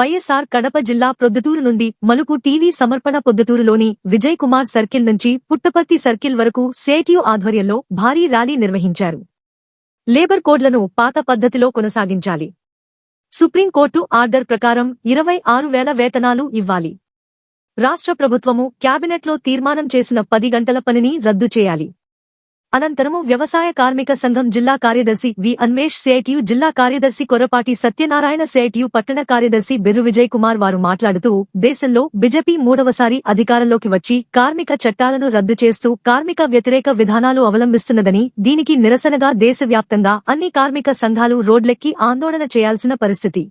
వైఎస్ఆర్ కడప జిల్లా ప్రొద్దుటూరు నుండి Maluku TV సమర్పణ పొద్దుటూరులోని విజయ్ కుమార్ సర్కిల్ నుంచి పుట్టపర్తి సర్కిల్ వరకు సేటియు ఆధ్వర్యంలో భారీ ర్యాలీ నిర్వహించారు. లేబర్ కోడ్లను పాత పద్ధతిలో కొనసాగించాలి. సుప్రీంకోర్టు ఆర్డర్ ప్రకారం ఇరవై ఆరు వేల వేతనాలు ఇవ్వాలి. రాష్ట్ర ప్రభుత్వము క్యాబినెట్లో తీర్మానం చేసిన పది గంటల పనిని రద్దు చేయాలి. అనంతరము వ్యవసాయ కార్మిక సంఘం జిల్లా కార్యదర్శి వి. అన్వేష్ సేటియు జిల్లా కార్యదర్శి కొరపాటి సత్యనారాయణ సేటియు పట్టణ కార్యదర్శి బిర్రు విజయ్ కుమార్ వారు మాట్లాడుతూ దేశంలో బిజెపి మూడవసారి అధికారంలోకి వచ్చి కార్మిక చట్టాలను రద్దు చేస్తూ కార్మిక వ్యతిరేక విధానాలు అవలంబిస్తున్నదని దీనికి నిరసనగా దేశవ్యాప్తంగా అన్ని కార్మిక సంఘాలు రోడ్లెక్కి ఆందోళన చేయాల్సిన పరిస్థితి.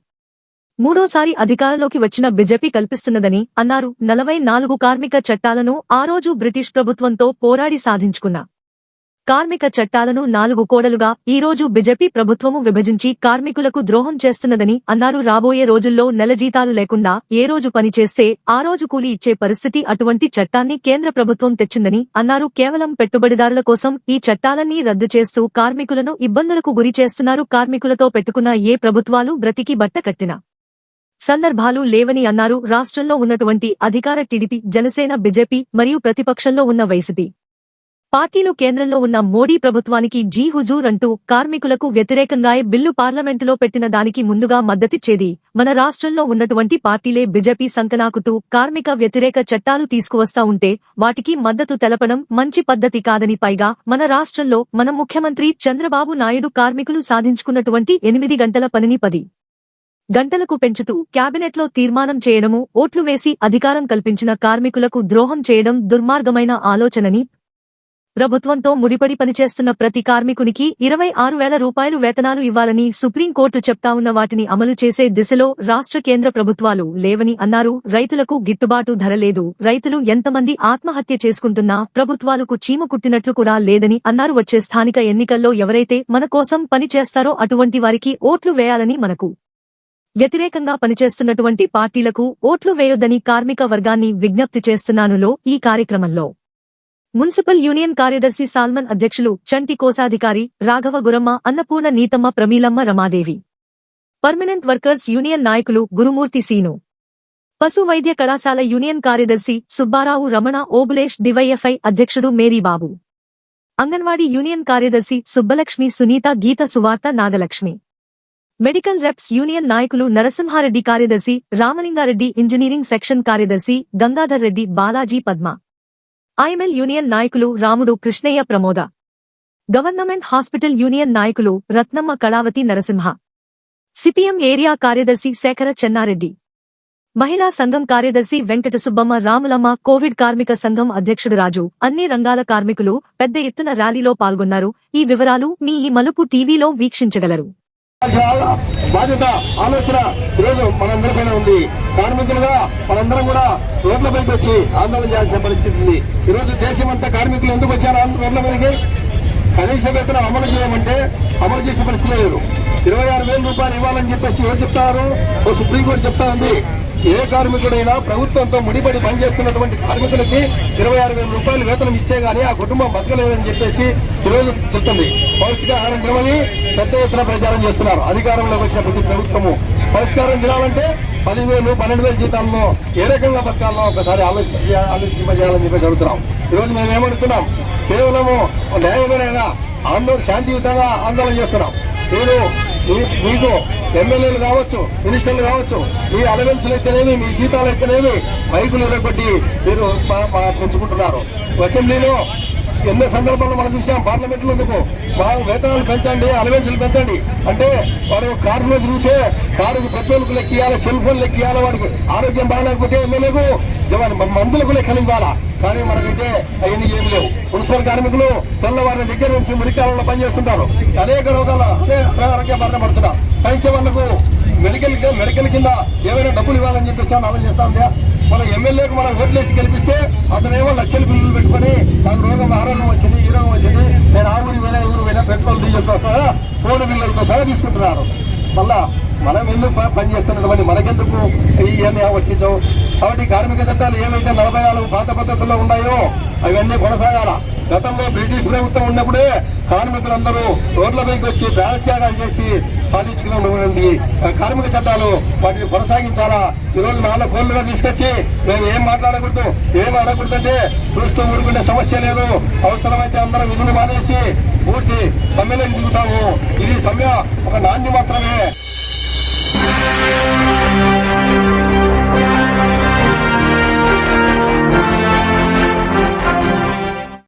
మూడోసారి అధికారంలోకి వచ్చిన బిజెపి కల్పిస్తున్నదని అన్నారు. నలభై నాలుగు కార్మిక చట్టాలను ఆ రోజు బ్రిటిష్ ప్రభుత్వంతో పోరాడి సాధించుకున్న కార్మిక చట్టాలను నాలుగు కోడలుగా ఈ రోజు బిజెపి ప్రభుత్వము విభజించి కార్మికులకు ద్రోహం చేస్తున్నదని అన్నారు రాబోయే రోజుల్లో నెల జీతాలు లేకుండా ఏ రోజు పనిచేస్తే ఆ రోజు కూలి ఇచ్చే పరిస్థితి అటువంటి చట్టాన్ని కేంద్ర ప్రభుత్వం తెచ్చిందని అన్నారు. కేవలం పెట్టుబడిదారుల కోసం ఈ చట్టాలన్నీ రద్దు చేస్తూ కార్మికులను ఇబ్బందులకు గురి చేస్తున్నారు. కార్మికులతో పెట్టుకున్న ఏ ప్రభుత్వాలు బ్రతికి బట్ట కట్టిన సందర్భాలు లేవని అన్నారు. రాష్ట్రంలో ఉన్నటువంటి అధికార టీడీపీ జనసేన బిజెపి మరియు ప్రతిపక్షంలో ఉన్న వైసీపీ పార్టీలు కేంద్రంలో ఉన్న మోడీ ప్రభుత్వానికి జీ హుజూర్ అంటూ కార్మికులకు వ్యతిరేకంగా బిల్లు పార్లమెంటులో పెట్టిన దానికి ముందుగా మద్దతిచ్చేది మన రాష్ట్రంలో ఉన్నటువంటి పార్టీలే బిజెపి సంకనాకుతూ కార్మిక వ్యతిరేక చట్టాలు తీసుకువస్తా ఉంటే వాటికి మద్దతు తెలపడం మంచి పద్ధతి కాదని పైగా మన రాష్ట్రంలో మన ముఖ్యమంత్రి చంద్రబాబు నాయుడు కార్మికులు సాధించుకున్నటువంటి ఎనిమిది గంటల పనిని పది గంటలకు పెంచుతూ క్యాబినెట్లో తీర్మానం చేయడము ఓట్లు వేసి అధికారం కల్పించిన కార్మికులకు ద్రోహం చేయడం దుర్మార్గమైన ఆలోచనని ప్రభుత్వంతో ముడిపడి పనిచేస్తున్న ప్రతి కార్మికునికి ఇరవై ఆరు వేల రూపాయలు వేతనాలు ఇవ్వాలని సుప్రీంకోర్టు చెప్తా ఉన్న వాటిని అమలు చేసే దిశలో రాష్ట్ర కేంద్ర ప్రభుత్వాలు లేవని అన్నారు. రైతులకు గిట్టుబాటు ధర లేదు. రైతులు ఎంతమంది ఆత్మహత్య చేసుకుంటున్నా ప్రభుత్వాలకు చీమ కుట్టినట్లు కూడా లేదని అన్నారు. వచ్చే స్థానిక ఎన్నికల్లో ఎవరైతే మన కోసం పని చేస్తారో అటువంటి వారికి ఓట్లు వేయాలని మనకు వ్యతిరేకంగా పనిచేస్తున్నటువంటి పార్టీలకు ఓట్లు వేయొద్దని కార్మిక వర్గాన్ని విజ్ఞప్తి చేస్తున్నానులో ఈ కార్యక్రమంలో. మున్సిపల్ యూనియన్ కార్యదర్శి సాల్మన్ అధ్యక్షులు చంటి కోశాధికారి Raghava Guramma Annapurna Neethamma Pramilamma Ramadevi. Permanent workers union నాయకులు గురుమూర్తి సీను. పశు వైద్య కళాశాల యూనియన్ కార్యదర్శి సుబ్బారావు రమణ ఓబులేష్ డివైఎఫ్ఐ అధ్యక్షుడు మేరీబాబు. అంగన్వాడీ యూనియన్ కార్యదర్శి సుబ్బలక్ష్మి సునీత గీత సువార్త నాగలక్ష్మి. మెడికల్ రెప్స్ యూనియన్ నాయకులు నరసింహారెడ్డి కార్యదర్శి రామలింగారెడ్డి ఇంజనీరింగ్ సెక్షన్ కార్యదర్శి గంగాధర్ రెడ్డి బాలాజీ పద్మ. ఐఎంఎల్ యూనియన్ నాయకులు Ramudu Krishnaiah Pramoda. Government hospital union నాయకులు రత్నమ్మ కళావతి నరసింహ. సిపిఎం ఏరియా కార్యదర్శి శేఖర చెన్నారెడ్డి. మహిళా సంఘం కార్యదర్శి వెంకటసుబ్బమ్మ రాములమ్మ కోవిడ్ కార్మిక సంఘం అధ్యక్షుడు రాజు. అన్ని రంగాల కార్మికులు పెద్ద ఎత్తున ర్యాలీలో పాల్గొన్నారు. ఈ వివరాలు మీ ఈ మలుపు టీవీలో వీక్షించగలరు. బాధ్యత ఆలోచన ఈరోజు మనందరిపైన ఉంది. కార్మికులుగా మనందరం కూడా రోడ్లపైకి వచ్చి ఆందోళన చేయాల్సిన పరిస్థితి ఉంది. ఈరోజు దేశం అంతా కార్మికులు ఎందుకు వచ్చారు రోడ్ల మీదకి? కనీస వేతనం అమలు చేయమంటే అమలు చేసే పరిస్థితి లేదు. ఇరవై ఆరు వేల రూపాయలు ఇవ్వాలని చెప్పేసి ఎవరు చెప్తారు? ఓ సుప్రీంకోర్టు చెప్తా ఉంది. ఏ కార్మికుడైనా ప్రభుత్వంతో ముడిపడి పనిచేస్తున్నటువంటి కార్మికులకి ఇరవై ఆరు వేల రూపాయలు వేతనం ఇస్తే గానీ ఆ కుటుంబం బతకలేదని చెప్పేసి ఈరోజు చెప్తుంది. పౌష్టికాహారం తినమని పెద్ద ఎత్తున ప్రచారం చేస్తున్నారు. అధికారంలోకి వచ్చిన ప్రతి ప్రభుత్వము. పౌష్టికాహారం తినాలంటే పదివేలు పన్నెండు వేల జీతాలను ఏ రకంగా బతకాలో ఒకసారి ఆలోచించి ఆలోచింపజేయాలని చెప్పేసి అడుగుతున్నాం. ఈరోజు మేము ఏమడుగుతున్నాం? కేవలము న్యాయమైన ఆందోళన శాంతియుతంగా ఆందోళన చేస్తున్నాం. మీరు మీకు ఎమ్మెల్యేలు కావచ్చు మినిస్టర్లు కావచ్చు మీ అలవెన్సులు అయితేనేమి మీ జీతాలు అయితేనేమి బైకులు ఎరగొట్టి మీరు పెంచుకుంటున్నారు. అసెంబ్లీలో ఎన్నో సందర్భాల్లో మనం చూసాం పార్లమెంట్లో మా వేతనాలు పెంచండి అలవెన్సులు పెంచండి. అంటే వాడు కారులో తిరిగితే కారుకు పెట్రోల్కు లెక్కియాలి సెల్ ఫోన్ లెక్కియాలి వాడికి ఆరోగ్యం బాగాలేకపోతే ఎమ్మెల్యేకు మందులకు లెక్కలు ఇవ్వాలా? కానీ మనకైతే అవన్నీ ఏం లేవు. మున్సిపల్ కార్మికులు తెల్లవారి దగ్గర నుంచి మురికాలంలో పనిచేస్తుంటారు. అనేక రోగాల అనారోగ్య బారిన పడుతున్నారు. పైసే వాళ్ళకు మెడికల్ మెడికల్ కింద ఏమైనా డబ్బులు ఇవ్వాలని చెప్పేసి అని ఆలోచన చేస్తా ఉందా? మన ఎమ్మెల్యేకు మనం ఓట్లేసి గెలిపిస్తే అతనేమో లక్షల బిల్లులు పెట్టుకొని నాకు రోగం ఆ రోగం వచ్చింది ఈ రోగం వచ్చింది నేను ఆ ఊరి పోయినా ఊరు పోయినా పెట్రోల్ డీజిల్తో సహా ఫోన్ బిల్లులతో సహా తీసుకుంటున్నారు. మళ్ళా మనం ఎందుకు పని చేస్తున్నటువంటి మనకెందుకు ఇవన్నీ వర్తించవు కాబట్టి కార్మిక చట్టాలు ఏవైతే నలభై నాలుగు పాత పద్ధతుల్లో ఉన్నాయో అవన్నీ కొనసాగాల? గతంలో బ్రిటిష్ ప్రభుత్వం ఉన్నప్పుడే కార్మికులందరూ రోడ్లపైకి వచ్చి ప్రాణత్యాగాలు చేసి సాధించుకున్నటువంటి ఆ, కార్మిక చట్టాలు వాటిని కొనసాగించాలా? ఈ రోజు నాలుగు కోళ్ళుగా తీసుకొచ్చి మేము ఏం మాట్లాడకూడదు ఏం అడగకూడదంటే చూస్తూ ఊరుకుంటే సమస్య లేదు. అవసరమైతే అందరం విధులు మానేసి పూర్తి సమ్మెలోకి దిగుతాము. ఇది సమ్మె ఒక నాంది మాత్రమే.